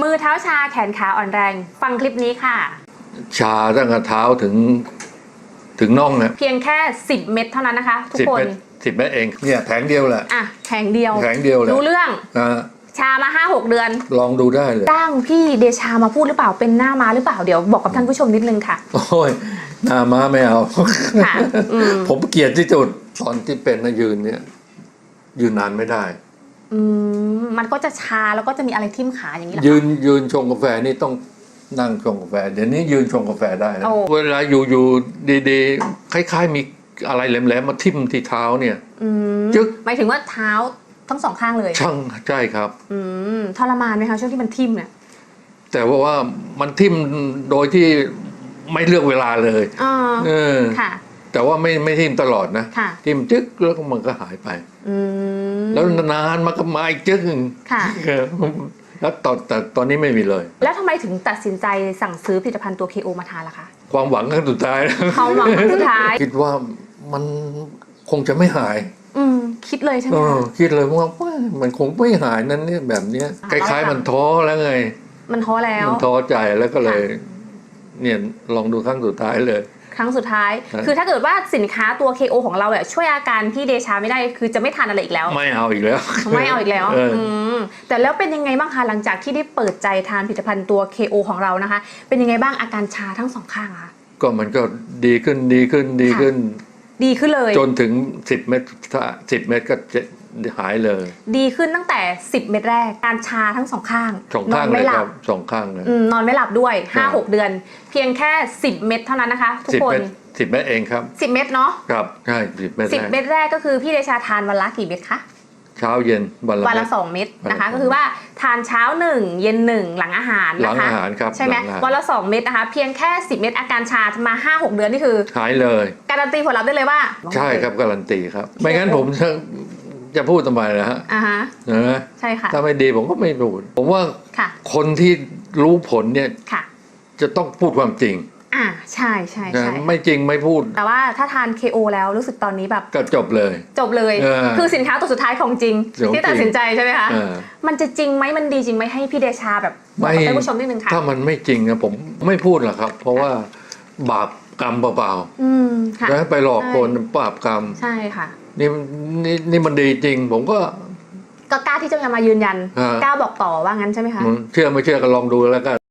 มือเท้าชาแขนขาอ่อนแรง ฟังคลิปนี้ค่ะ ชาตั้งแต่เท้าถึงถึงน่องนะเพียงแค่ 10 เม็ดเท่านั้นนะคะ ทุกสิบคนเมตรสิบเมตรเองเนี่ยแผงเดียวแหละ อะแข็งเดียวแผงเดียวแหละรู้เรื่องนะชามา 5 6 เดือน ลองดูได้เลยจ้างพี่เดชามาพูดหรือเปล่าเป็นหน้ามาหรือเปล่าเดี๋ยวบอกกับท่านผู้ชมนิดนึงค่ะ โอ้ยหน้าม้าไม่เอา ค่ะอืม ผมเกลียดที่สุดตอนที่เป็นนะยืนเนี่ย ยืนนานไม่ได้ อืม มันก็จะชาแล้วก็จะมีอะไรทิ่มขาอย่างนี้เหรอยืคะนยืนชงกาแฟนี่ต้องนั่งชงกาแฟ เดี๋ยวนี้ยืนชงกาแฟได้นะโอ้เวลาอยู่อยู่ดีๆคล้ายๆมีอะไรแหลมๆมาทิ่มที่เท้าเนี่ยอืมจึ๊กหมายถึงว่าเท้าทั้งสองข้างเลย ช่างใช่ครับ อืมทรมานไหมคะช่วงที่มันทิ่มเนี่ยแต่ว่าว่ามันทิ่มโดยที่ไม่เลือกเวลาเลยอ่าเออค่ะ แต่ว่าไม่ไม่ทิ่มตลอดนะค่ะทิ่มจึ๊กแล้วก็มันก็หายไป อืม แล้วนานๆมันก็มาอีกจึ๊กหนึ่งค่ะเออแล้วตอนแต่ตอนนี้ไม่มีเลย แล้วทำไมถึงตัดสินใจสั่งซื้อผลิตภัณฑ์ตัว KO มาทานล่ะคะ ความหวังครั้งสุดท้ายเขาหวังครั้งสุดท้าย คิดว่ามันคงจะไม่หาย อืมคิดเลยใช่ไหมเออคะคิดเลยว่าว่ามันคงไม่หายนั้นเนี่ยแบบเนี้ยคอ่าล้ายๆมันท้อแล้วไง มันท้อแล้ว มันท้อใจแล้วก็เลย เนี่ยลองดูครั้งสุดท้ายเลย ครั้งสุดท้ายครับคือถ้าเกิดว่าสินค้าตัว KO ของเราเนี่ยช่วยอาการพี่เดชาไม่ได้คือจะไม่ทานอะไรอีกแล้ว ไม่เอาอีกแล้ว ไม่เอาอีกแล้วเอออมแต่แล้วเป็นยังไงบ้างคะหลังจากที่ได้เปิดใจทานผลิตภัณฑ์ตัว KO ของเรานะคะ เป็นยังไงบ้างอาการชาทั้งสองข้างอะคะก็มันก็ดีขึ้นดีขึ้นดีขึ้น ดีขึ้นเลย จนถึง 10 เมตรถ้า10เมตรก็จะหายเลย ดีขึ้นตั้งแต่ 10 เม็ดแรก การชาทั้งสองข้างสองนอข้างนเลไม่ยหคลัรับบสองข้างเลยอืมนอนไม่หลับด้วยครับ5-6 เดือน เพียงแค่ 10 เม็ดเท่านั้นนะคะ ทุกสิบคนเมตรสิบเมตรเองครับ10เม็ดเนาะครับใช่สิบเมตร10แรกเม็ดแรกก็คือพี่เดชาทานวันละกี่เม็ดคะ เช้าเย็นวันละวันละเม็ด2เม็ดนะคะวันละสองก็คือว่าทานเช้า1เย็น1หลังอาหารหลันะงคะอาหารครับใช่ไหมลังอาารวันละ2เม็ดนะคะ เพียงแค่10เม็ดอาการชามา5-6เดือนนี่คือหายเลย การันตีผลลัพธ์ได้เลยว่า ใช่ครับการันตีครับ ไม่งั้นผมจะจะพูดทำไมนะฮะอ่าฮะนะใช่ค่ะถ้าไม่ดีผมก็ไม่พูดผมว่าค่ะคนที่รู้ผลเนี่ยค่ะจะต้องพูดความจริง อ่าใช่ใช่นะใช่ไม่จริงไม่พูดแต่ว่าถ้าทาน KO แล้วรู้สึกตอนนี้แบบ ก็จบเลย จบเลย เออคือสินค้าตัวสุดท้ายของจริง ของที่ตัดสินใจใช่ไหมคะ เออ มันจะจริงไหมมันดีจริงไหมให้พี่เดชาแบบบอกกับไม่ ท่านผู้ชมนิดนึงค่ะถ้ามันไม่จริงนะผมไม่พูดหรอกครับ เพราะว่าบาปกรรมเปล่าอืมค่ะ ๆนะไปหลอกใช่คนบาปกรรมใช่ค่ะ นี่นี่นี่มันดีจริง ผมก็ ก็กล้าที่จะมายืนยันฮะกล้าบอกต่อว่างั้นใช่ไหมคะ เชื่อไม่เชื่อก็ลองดูแล้วกัน